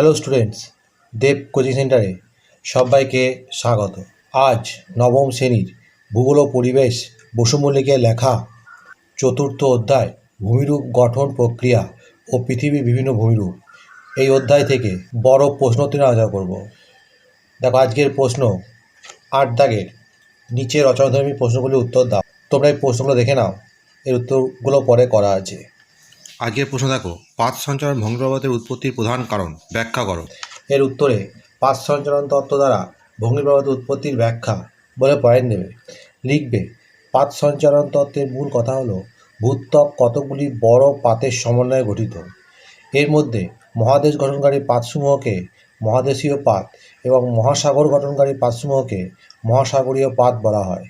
Hello students দেব coaching সেন্টারে সবাইকে স্বাগত। আজ নবম শ্রেণির ভূগোল পরিবেশ বসু মল্লিকের লেখা চতুর্থ অধ্যায় ভূমিরূপ গঠন প্রক্রিয়া ও পৃথিবীর বিভিন্ন ভূমিরূপ। এই অধ্যায় থেকে বড় প্রশ্নটি আলোচনা করব। দেখো, আজকের প্রশ্ন, আট দাগের নিচে রচনাধর্মী প্রশ্নগুলির উত্তর দাও। তোমরা এই প্রশ্নগুলো দেখে নাও। এর উত্তরগুলো পরে করা আছে। আজকের প্রশ্ন দেখো পাত সঞ্চালন ভঙ্গপ্রবাদের উৎপত্তির প্রধান কারণ, ব্যাখ্যা করো। এর উত্তরে পাঁচ সঞ্চালন তত্ত্ব দ্বারা ভঙ্গিপ্রবাদ উৎপত্তির ব্যাখ্যা বলে পয়েন্ট নেবে। লিখবে পাত সঞ্চালন তত্ত্বের মূল কথা হলো ভূত্বক কতগুলি বড় পাতের সমন্বয়ে গঠিত। এর মধ্যে মহাদেশ গঠনকারী পাতসমূহকে মহাদেশীয় পাত এবং মহাসাগর গঠনকারী পাতসমূহকে মহাসাগরীয় পাত বলা হয়।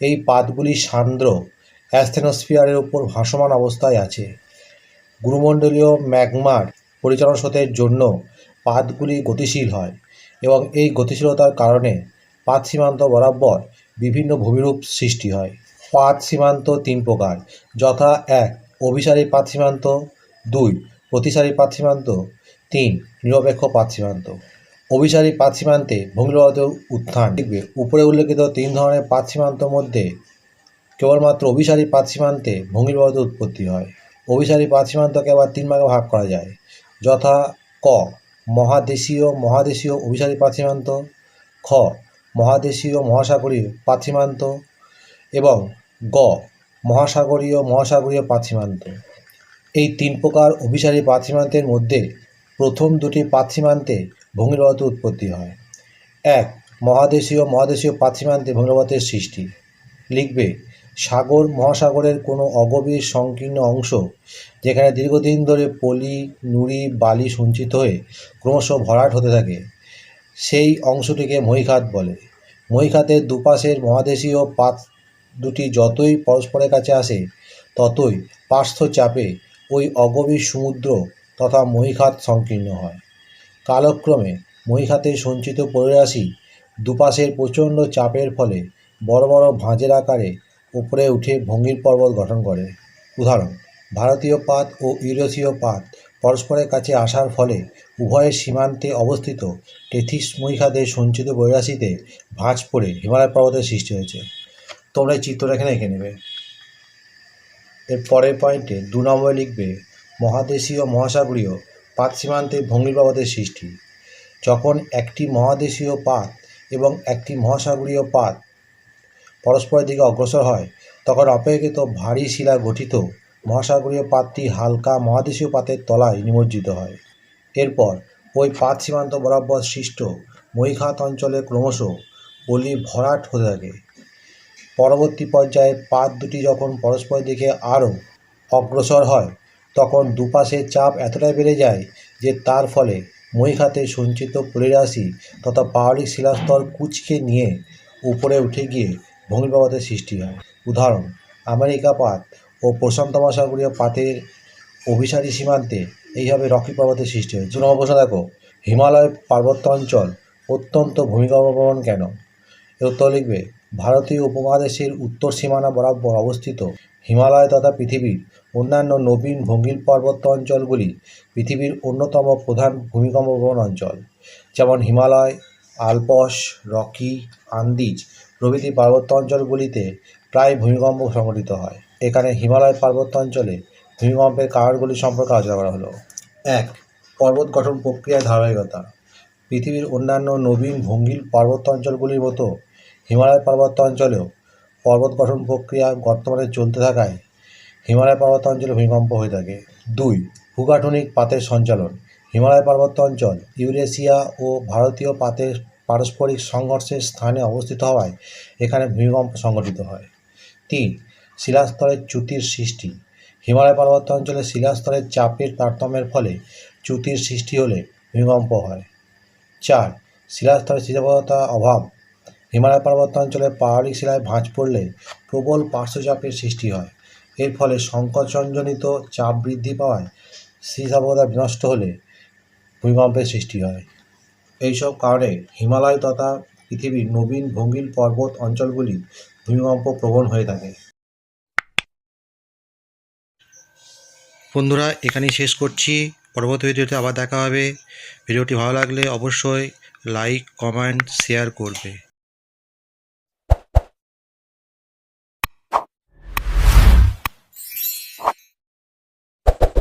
এই পাতগুলি সান্দ্র, অ্যাস্থেনোস্ফিয়ারের উপর ভাসমান অবস্থায় আছে। গুরুমণ্ডলীয় ম্যাগমার পরিচালন স্রোতের জন্য পাতগুলি গতিশীল হয় এবং এই গতিশীলতার কারণে পাত সীমান্ত বরাবর বিভিন্ন ভূমিরূপ সৃষ্টি হয়। পাত সীমান্ত তিন প্রকার, যথা এক, অভিসারী পাত সীমান্ত, দুই, প্রতিসারী পাত সীমান্ত, তিন, নিরপেক্ষ পাত সীমান্ত। অভিসারী পাত সীমান্তে ভূমিরূপ উত্থান। দেখবে উপরে উল্লেখিত তিন ধরনের পাত সীমান্তর মধ্যে কেবলমাত্র অভিসারী পাত সীমান্তে ভঙ্গিরবাদ উৎপত্তি হয়। অভিসারী পাত সীমান্তকে আবার তিন ভাগে ভাগ করা যায়। যথা ক, মহাদেশীয় মহাদেশীয় অভিসারী পাত সীমান্ত, খ, মহাদেশীয় মহাসাগরীয় পাত সীমান্ত এবং গ, মহাসাগরীয় মহাসাগরীয় পাত সীমান্ত। এই তিন প্রকার অভিসারী পাত সীমান্তের মধ্যে প্রথম দুটি পাত সীমান্তে ভঙ্গিরবাদ উৎপত্তি হয়। এক, মহাদেশীয় মহাদেশীয় পাত সীমান্তে ভঙ্গিরবাদের সৃষ্টি। লিখবে সাগর মহাসাগরের কোনো অগভীর সংকীর্ণ অংশ, যেখানে দীর্ঘদিন ধরে পলি, নুড়ি, বালি সঞ্চিত হয়ে ক্রমশ ভরাট হতে থাকে, সেই অংশটিকে মহিখাত বলে। মহিখাতের দুপাশের মহাদেশীয় পাত দুটি যতই পরস্পরের কাছে আসে, ততই পার্শ্ব চাপে ওই অগভীর সমুদ্র তথা মহিখাত সংকীর্ণ হয়। কালক্রমে মহিখাতের সঞ্চিত পরিরাশি দুপাশের প্রচণ্ড চাপের ফলে বড় বড় ভাঁজের আকারে উপরে উঠে ভঙ্গির পর্বত গঠন করে। উদাহরণ, ভারতীয় পাত ও ইউরোসীয় পাত পরস্পরের কাছে আসার ফলে উভয়ের সীমান্তে অবস্থিত টেথিস মহিখাদের সঞ্চিত বৈরাশিতে ভাঁজ পড়ে হিমালয় পর্বতের সৃষ্টি হয়েছে। তোমরা এই এখানে এঁকে নেবে। এর পরের পয়েন্টে দু নম্বরে লিখবে, মহাদেশীয় মহাসাগরীয় পাত সীমান্তে ভঙ্গির পর্বতের সৃষ্টি। যখন একটি মহাদেশীয় পাত এবং একটি মহাসাগরীয় পাত পরস্পরের দিকে অগ্রসর হয়। তখন অপেক্ষিত ভারী শিলা গঠিত মহাসাগরীয় পাতটি হালকা মহাদেশীয় পাতের তলায় নিমজ্জিত হয়। এরপর ওই পাত সীমান্ত বরাবর সৃষ্ট মহিখাত অঞ্চলে ক্রমশ পলি ভরাট হতে থাকে। পরবর্তী পর্যায়ে পাত দুটি যখন পরস্পরের দিকে আরও অগ্রসর হয়, তখন দুপাশের চাপ এতটাই বেড়ে যায় যে তার ফলে মহিখাতে সঞ্চিত পলিরাশি তথা পাহাড়ি শিলাস্তর কুচকে নিয়ে উপরে উঠে গিয়ে ভূমিপ্রপাতের সৃষ্টি হয়। উদাহরণ, আমেরিকা পাত ও প্রশান্ত মহাসাগরীয় পাতের অভিসারী সীমান্তে এইভাবে রকি পর্বতের সৃষ্টি হয়। নম্বর প্রশ্ন দেখো, হিমালয় পার্বত্য অঞ্চল অত্যন্ত ভূমিকম্পপ্রবণ কেন? এর উত্তর লিখবে, ভারতীয় উপমহাদেশের উত্তর সীমানা বরাবর অবস্থিত হিমালয় তথা পৃথিবীর অন্যান্য নবীন ভঙ্গিল পার্বত্য অঞ্চলগুলি পৃথিবীর অন্যতম প্রধান ভূমিকম্পপ্রবণ অঞ্চল। যেমন হিমালয়, আলপস, রকি, আন্দিজ প্রভৃতি পার্বত্য অঞ্চলগুলিতে প্রায় ভূমিকম্প সংঘটিত হয়। এখানে হিমালয় পার্বত্য অঞ্চলে ভূমিকম্পের কারণগুলি সম্পর্কে আলোচনা করা হলো। এক, পর্বত গঠন প্রক্রিয়ার ধারাবাহিকতা। পৃথিবীর অন্যান্য নবীন ভঙ্গিল পার্বত্য অঞ্চলগুলির মতো হিমালয় পার্বত্য অঞ্চলেও পর্বত গঠন প্রক্রিয়া বর্তমানে চলতে থাকায় হিমালয় পার্বত্য অঞ্চলে ভূমিকম্প হয়ে থাকে। দুই, ভূগাঠনিক পাতের সঞ্চালন। হিমালয় পার্বত্য অঞ্চল ইউরেশিয়া ও ভারতীয় পাতের পারস্পরিক সংঘর্ষের স্থানে অবস্থিত হওয়ায় এখানে ভূমিকম্প সংঘটিত হয়। তিন, শিলাস্তরের চ্যুতির সৃষ্টি। হিমালয় পার্বত্য অঞ্চলে শিলাস্তরের চাপের তারতম্যের ফলে চ্যুতির সৃষ্টি হলে ভূমিকম্প হয়। চার, শিলাস্তরের স্থিতিবদ্ধতা অভাব। হিমালয় পার্বত্য অঞ্চলে পাহাড়ি শিলায় ভাঁজ পড়লে প্রবল পার্শ্বচাপের সৃষ্টি হয়। এর ফলে সংকোচনজনিত চাপ বৃদ্ধি পাওয়ায় স্থিতিস্থাপকতা বিনষ্ট হলে ভূমিকম্পের সৃষ্টি হয়। এইসব কারণে হিমালয় তথা পৃথিবীর নবীন ভঙ্গিল পর্বত অঞ্চলগুলি ভূমিকম্প প্রবণ হয়ে থাকে। বন্ধুরা, এখানেই শেষ করছি। পরবর্তী ভিডিওতে আবার দেখা হবে। ভিডিওটি ভালো লাগলে অবশ্যই লাইক, কমেন্ট, শেয়ার করবে।